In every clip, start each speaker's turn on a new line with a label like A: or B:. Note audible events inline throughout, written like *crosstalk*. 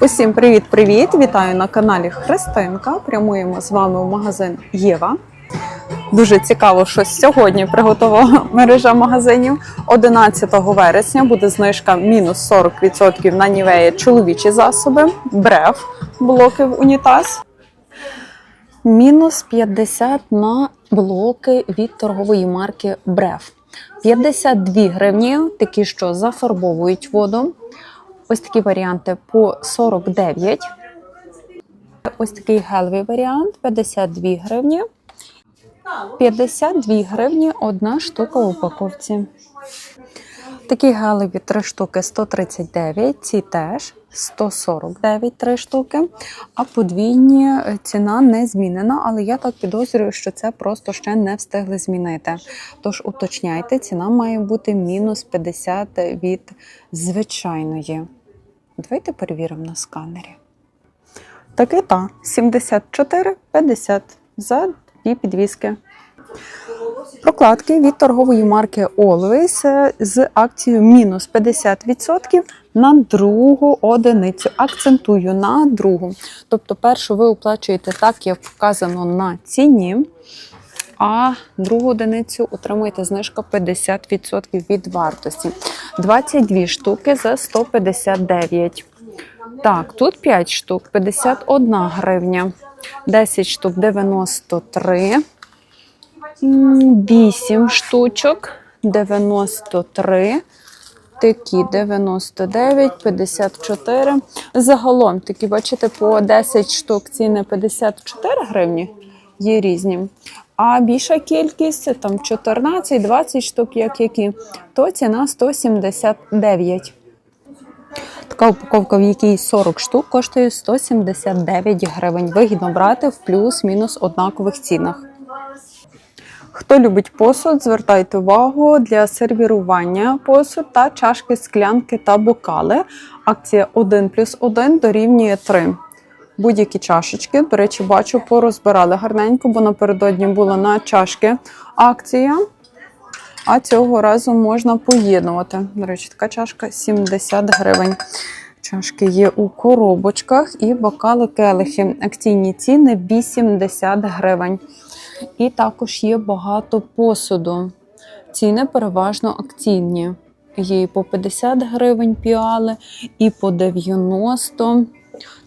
A: Усім привіт-привіт! Вітаю на каналі Христинка. Прямуємо з вами в магазин Єва. Дуже цікаво, що сьогодні приготувала мережа магазинів. 11 вересня буде знижка мінус 40% на нівеї чоловічі засоби, бреф, блоки в унітаз. Мінус 50 на блоки від торгової марки Бреф. 52 гривні, такі, що зафарбовують воду. Ось такі варіанти по 49. Ось такий гелевий варіант 52 гривні. 52 гривні одна штука в упаковці. Такі гелеві 3 штуки 139, ці теж 149 3 штуки. А подвійні е, ціна не змінена, але я так підозрюю, що це просто ще не встигли змінити. Тож уточняйте, ціна має бути мінус 50 від звичайної. Давайте перевіримо на сканері. Таки та 74,50 за дві підвіски. Прокладки від торгової марки Always з акцією мінус 50% на другу одиницю. Акцентую на другу. Тобто, першу ви оплачуєте так, як вказано на ціні, а другу одиницю отримуєте знижка 50% від вартості. 22 штуки за 159. Так, тут 5 штук, 51 гривня. 10 штук 93. 8 штучок 93. Такі 99, 54. Загалом, такі, бачите, по 10 штук ціни 54 гривні є різні. А більша кількість, там 14-20 штук, як які, то ціна 179. Така упаковка, в якій 40 штук, коштує 179 гривень. Вигідно брати в плюс-мінус однакових цінах. Хто любить посуд, звертайте увагу для сервірування посуд та чашки, склянки та бокали. Акція 1 плюс 1 дорівнює 3. Будь-які чашечки, до речі, бачу, порозбирали гарненько, бо напередодні була на чашки акція. А цього разу можна поєднувати. До речі, така чашка 70 гривень. Чашки є у коробочках і бокали келихи. Акційні ціни 80 гривень. І також є багато посуду. Ціни переважно акційні. Є і по 50 гривень піали, і по 90.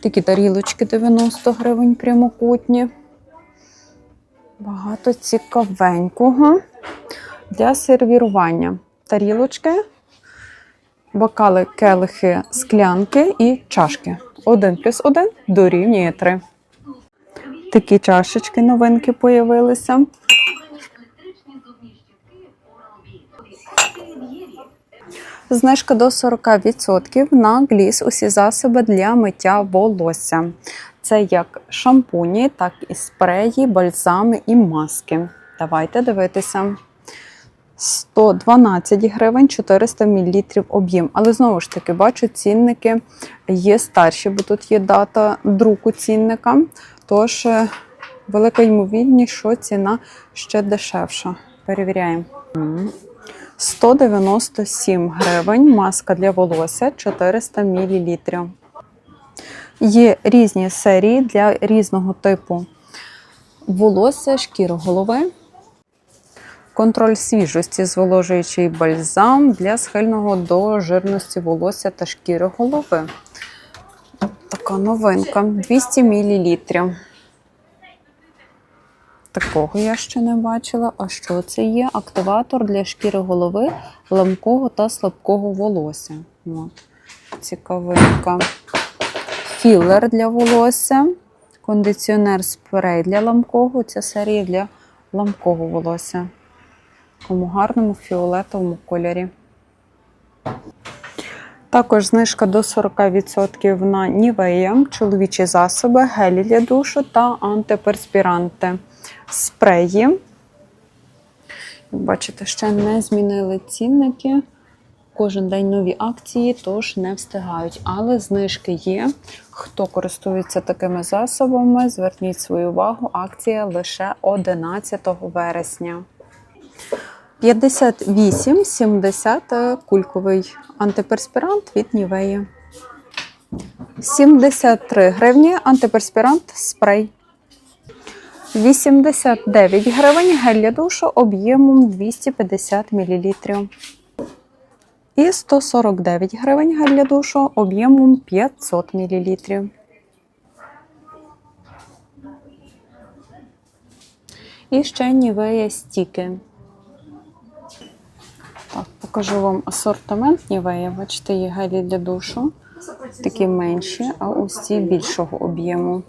A: Такі тарілочки 90 гривень прямокутні. Багато цікавенького для сервірування. Тарілочки, бокали, келихи, склянки і чашки. 1 плюс 1 дорівнює 3. Такі чашечки новинки появилися. Знижка до 40% на гліс усі засоби для миття волосся. Це як шампуні, так і спреї, бальзами і маски. Давайте дивитися. 112 гривень 400 мл об'єм. Але знову ж таки, бачу, цінники є старші, бо тут є дата друку цінника. Тож, е, велика ймовірність, що ціна ще дешевша. Перевіряємо. М. 197 гривень. Маска для волосся 400 мл. Є різні серії для різного типу волосся, шкіри голови. Контроль свіжості, зволожуючий бальзам для схильного до жирності волосся та шкіри голови. Така новинка 200 мл. Такого я ще не бачила. А що це є? Активатор для шкіри голови, ламкого та слабкого волосся. От. Цікавинка. Філер для волосся, кондиціонер спрей для ламкого. Ця серія для ламкого волосся. В такому гарному фіолетовому кольорі. Також знижка до 40% на Нівея, чоловічі засоби, гелі для душу та антиперспіранти. Спреї. Як бачите, ще не змінили цінники. Кожен день нові акції, тож не встигають. Але знижки є. Хто користується такими засобами, зверніть свою увагу. Акція лише 11 вересня. 58-70 кульковий антиперспірант від Нівеї. 73 гривні антиперспірант спрей. 89 гривень гель для душу об'ємом 250 мл. І 149 гривень гель для душу об'ємом 500 мл. І ще Нівея стіки. Так, покажу вам асортимент Нівея. Бачите, є гелі для душу. Такі менші, а ось ці більшого об'єму.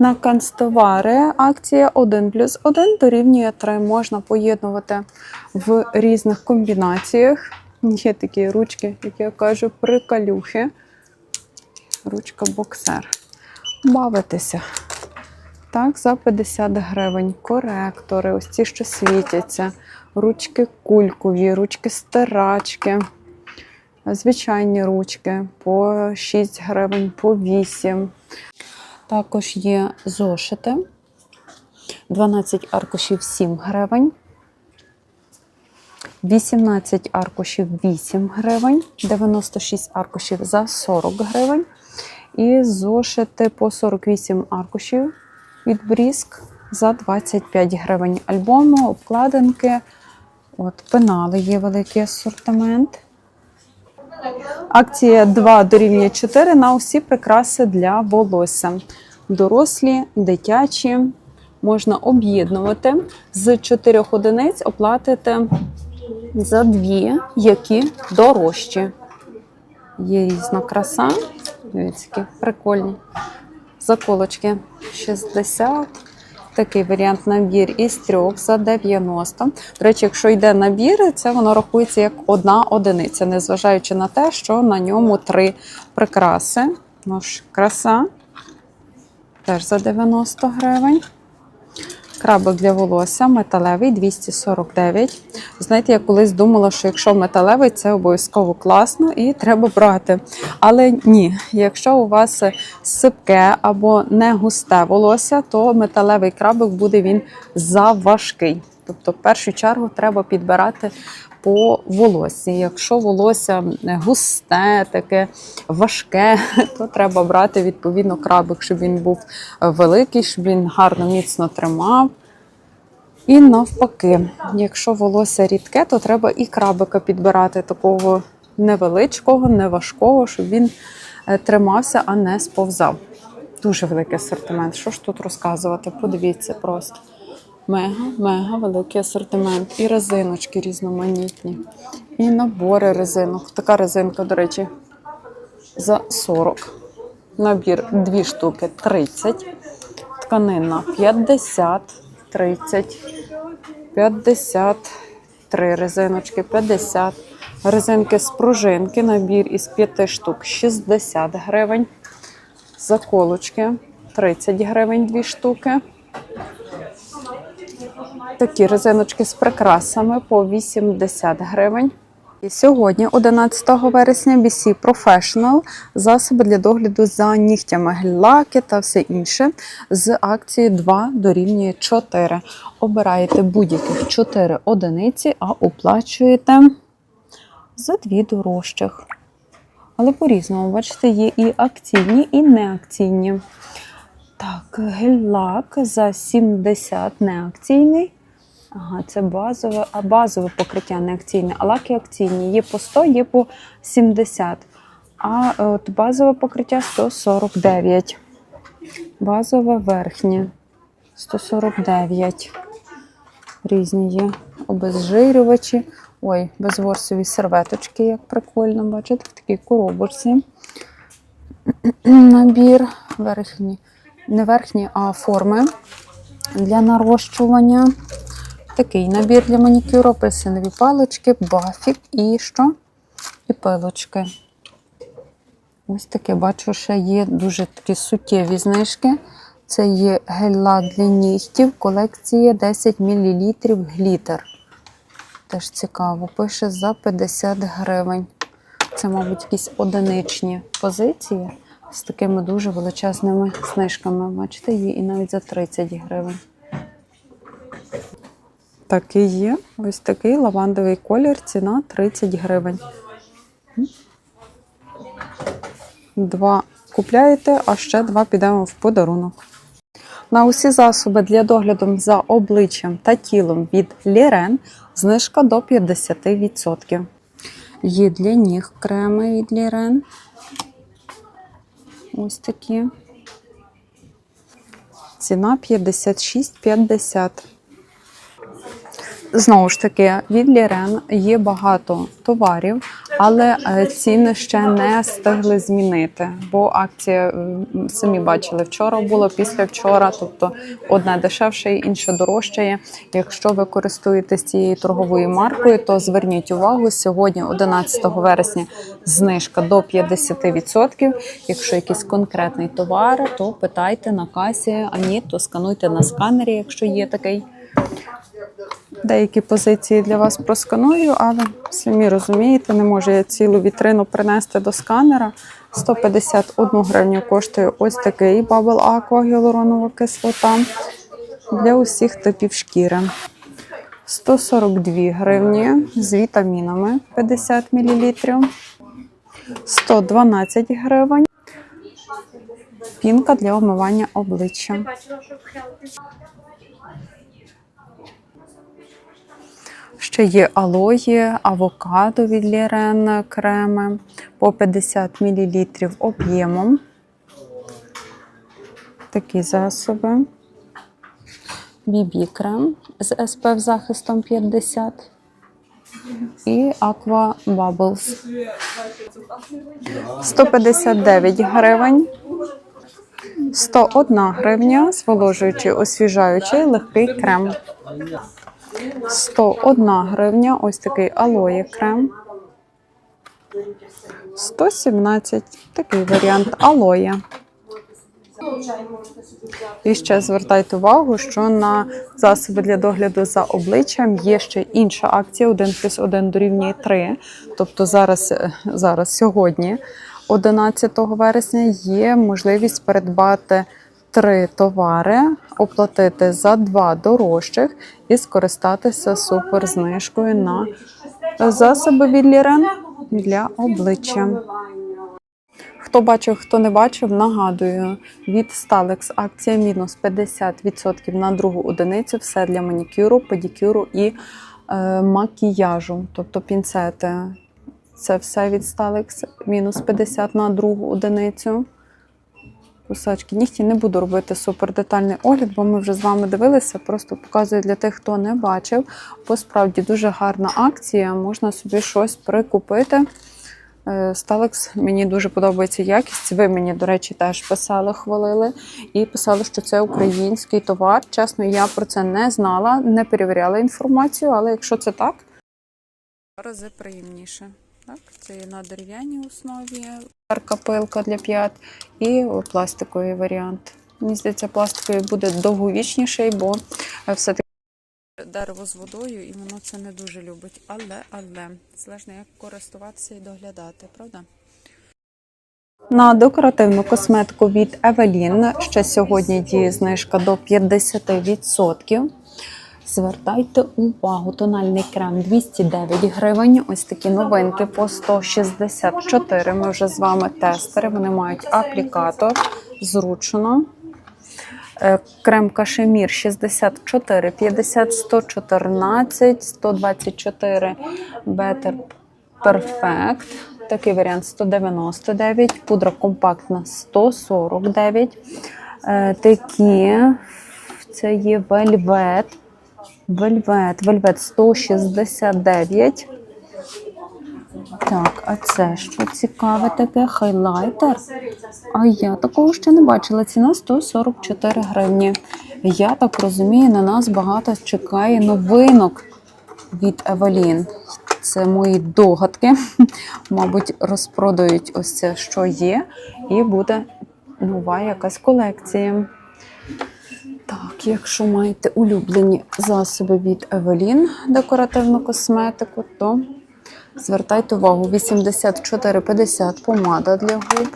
A: На канцтовари акція 1 плюс 1 дорівнює 3. Можна поєднувати в різних комбінаціях. Є такі ручки, як я кажу, прикалюхи. Ручка боксер. Бавитися. Так, за 50 гривень. Коректори, ось ці, що світяться, ручки кулькові, ручки стирачки, звичайні ручки по 6 гривень, по 8. Також є зошити. 12 аркушів 7 гривень. 18 аркушів 8 гривень, 96 аркушів за 40 гривень. І зошити по 48 аркушів від Бріск за 25 гривень. Альбоми, обкладинки, от, пенали є великий асортимент. Акція 2 дорівнює 4 на усі прикраси для волосся. Дорослі, дитячі. Можна об'єднувати з 4 одиниць оплатити за дві, які дорожчі. Є різна краса. Дивіться, які прикольні. Заколочки 60. Такий варіант набір із трьох за 90. До речі, якщо йде набір, це воно рахується як одна одиниця, незважаючи на те, що на ньому три прикраси. Ну ж, краса. Теж за 90 гривень. Крабик для волосся металевий 249. Знаєте, я колись думала, що якщо металевий, це обов'язково класно і треба брати. Але ні, якщо у вас сипке або не густе волосся, то металевий крабик буде він заважкий. Тобто, в першу чергу треба підбирати по волоссі. Якщо волосся густе, таке важке, *laughs* то треба брати відповідно крабик, щоб він був великий, щоб він гарно міцно тримав. І навпаки, якщо волосся рідке, то треба і крабика підбирати такого невеличкого, неважкого, щоб він е, тримався, а не сповзав. Дуже великий асортимент. Що ж тут розказувати? Подивіться просто. Мега, мега великий асортимент. І резиночки різноманітні, і набори резинок. Така резинка, до речі, за 40. Набір 2 штуки 30. Тканина 50, 30, 53 резиночки, 50. Резинки з пружинки, набір із 5 штук 60 гривень. Заколочки 30 гривень 2 штуки. Такі резиночки з прикрасами по 80 гривень. Сьогодні, 11 вересня, BC Professional засоби для догляду за нігтями, гель-лаки та все інше з акції 2 дорівнює 4. Обираєте будь-яких 4 одиниці, а оплачуєте за дві дорожчих. Але по-різному, бачите, є і акційні, і неакційні. Так, гель-лак за 70 неакційний. Ага, це базове, а базове покриття не акційне, а лаки акційні. Є по 100, є по 70. А от базове покриття 149. Базове верхнє 149. Різні є обезжирювачі. Ой, безворсові серветочки, як прикольно, бачите, в такій коробочці. Набір верхні, не верхні, а форми для нарощування. Такий набір для манікюру, апельсинові палички, бафік і що? І пилочки. Ось таке, бачу, ще є дуже такі суттєві знижки. Це є гель-лак для нігтів, колекція 10 мл глітер. Теж цікаво, пише за 50 гривень. Це, мабуть, якісь одиничні позиції з такими дуже величезними знижками. Бачите, є і навіть за 30 гривень. Такий є. Ось такий лавандовий колір, ціна 30 гривень. Два купляєте, а ще два підемо в подарунок. На усі засоби для догляду за обличчям та тілом від Лірен знижка до 50%. Є для ніг креми від Лірен. Ось такі. Ціна 56,50. Знову ж таки, від Лірен є багато товарів, але е, ціни ще не встигли змінити, бо акція самі бачили вчора була, після вчора, тобто одне дешевше, інше дорожчає. Якщо ви користуєтесь цією торговою маркою, то зверніть увагу, сьогодні, 11 вересня, знижка до 50%. Якщо якийсь конкретний товар, то питайте на касі, а ні, то скануйте на сканері, якщо є такий. Деякі позиції для вас просканую, але самі розумієте, не можу я цілу вітрину принести до сканера. 151 гривню коштує ось такий Bubble Aqua гіалуронова кислота для усіх типів шкіри. 142 гривні з вітамінами 50 мл. 112 гривень. Пінка для омивання обличчя. Ще є алої, авокадо від Лірен креми по 50 мл об'ємом. Такі засоби. BB крем з SPF захистом 50 і Aqua Bubbles. 159 гривень. 101 гривня, зволожуючий, освіжаючий легкий крем. 101 гривня, ось такий алоє крем. 117 такий варіант алоє. І ще звертайте увагу, що на засоби для догляду за обличчям є ще інша акція 1 плюс 1 дорівнює 3. Тобто зараз, е, зараз сьогодні, 11 вересня, є можливість передбати три товари, оплатити за два дорожчих і скористатися суперзнижкою на засоби від Лірен для обличчя. Хто бачив, хто не бачив, нагадую, від Stalex акція мінус 50% на другу одиницю. Все для манікюру, педикюру і е, макіяжу, тобто пінцети. Це все від Stalex, мінус 50 на другу одиницю. Кусачки нігті не буду робити супер детальний огляд, бо ми вже з вами дивилися. Просто показую для тих, хто не бачив. Бо справді дуже гарна акція, можна собі щось прикупити. Сталекс мені дуже подобається якість. Ви мені, до речі, теж писали, хвалили і писали, що це український товар. Чесно, я про це не знала, не перевіряла інформацію, але якщо це так, рази приємніше. Так, це на дерев'яній основі, капелка для п'ят і пластиковий варіант. Мені здається, пластиковий буде довговічніший, бо все-таки дерево з водою, і воно це не дуже любить. Але, але, залежно як користуватися і доглядати, правда? На декоративну косметику від Evelyn ще сьогодні діє знижка до 50%. Звертайте увагу, тональний крем 209 гривень. Ось такі новинки по 164. Ми вже з вами тестери. Вони мають аплікатор. Зручно. Е, Крем кашемір 64, 50, 114, 124 Better Perfect. Такий варіант 199, пудра компактна 149. Е, Такі це є вельвет. Вельвет, вельвет 169. Так, а це що цікаве таке? Хайлайтер. А я такого ще не бачила. Ціна 144 гривні. Я так розумію, на нас багато чекає новинок від Evelyn. Це мої догадки. *laughs* Мабуть, розпродають ось це, що є, і буде нова якась колекція. Так, якщо маєте улюблені засоби від Evelyn, декоративну косметику, то звертайте увагу: 84,50 помада для губ.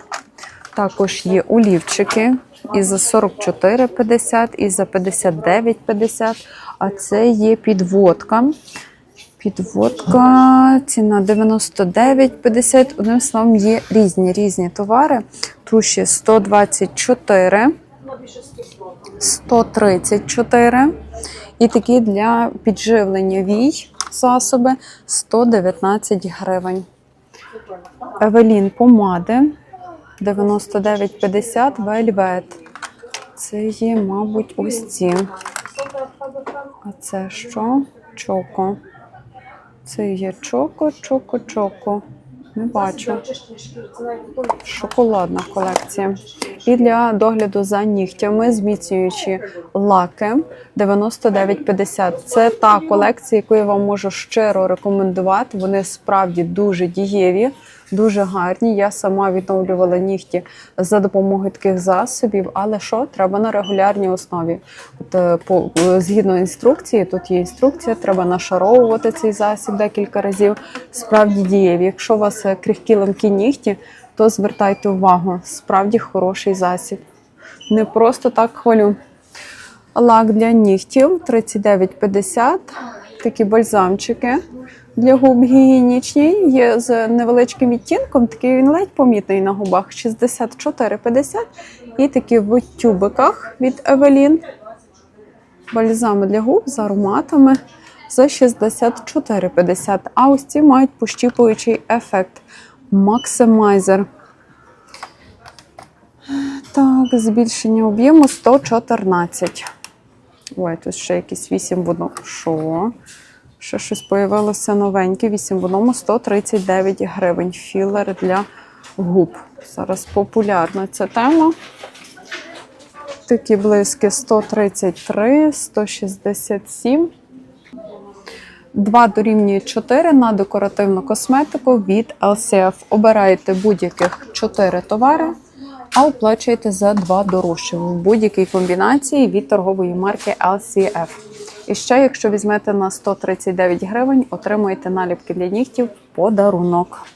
A: Також є олівчики і за 44,50, і за 59,50. А це є підводка. Підводка, ціна 99,50. Одним словом, є різні різні товари. Туші 124, 134. І такі для підживлення вій засоби 119 гривень. Евелін помади 99,50 вельвет. Це є, мабуть, ось ці. А це що? Чоко. Це є чоко, чоко, чоко. Не бачу. Шоколадна колекція. І для догляду за нігтями зміцнюючі лаки 99,50. Це та колекція, яку я вам можу щиро рекомендувати. Вони справді дуже дієві, дуже гарні. Я сама відновлювала нігті за допомогою таких засобів, але що треба на регулярній основі. От, е, по, е, згідно інструкції, тут є інструкція, треба нашаровувати цей засіб декілька разів. Справді дієві. Якщо у вас е, крихкі ламкі нігті, то звертайте увагу. Справді хороший засіб. Не просто так хвалю. Лак для нігтів 39,50. Такі бальзамчики для губ гігієнічні. Є з невеличким відтінком, такий він ледь помітний на губах 64,50. І такі в тюбиках від Evelyn. Бальзами для губ з ароматами за 64,50. А ось ці мають пощіпуючий ефект. Максимайзер. Так, збільшення об'єму 114. Ой, тут ще якісь 8 в одному. Що? Ще щось появилося новеньке. 8 в одному 139 гривень. Філер для губ. Зараз популярна ця тема. Такі блиски 133, 167. 2 дорівнює 4 на декоративну косметику від LCF. Обираєте будь-яких 4 товари, а оплачуєте за 2 дорожче в будь-якій комбінації від торгової марки LCF. І ще, якщо візьмете на 139 гривень, отримуєте наліпки для нігтів подарунок.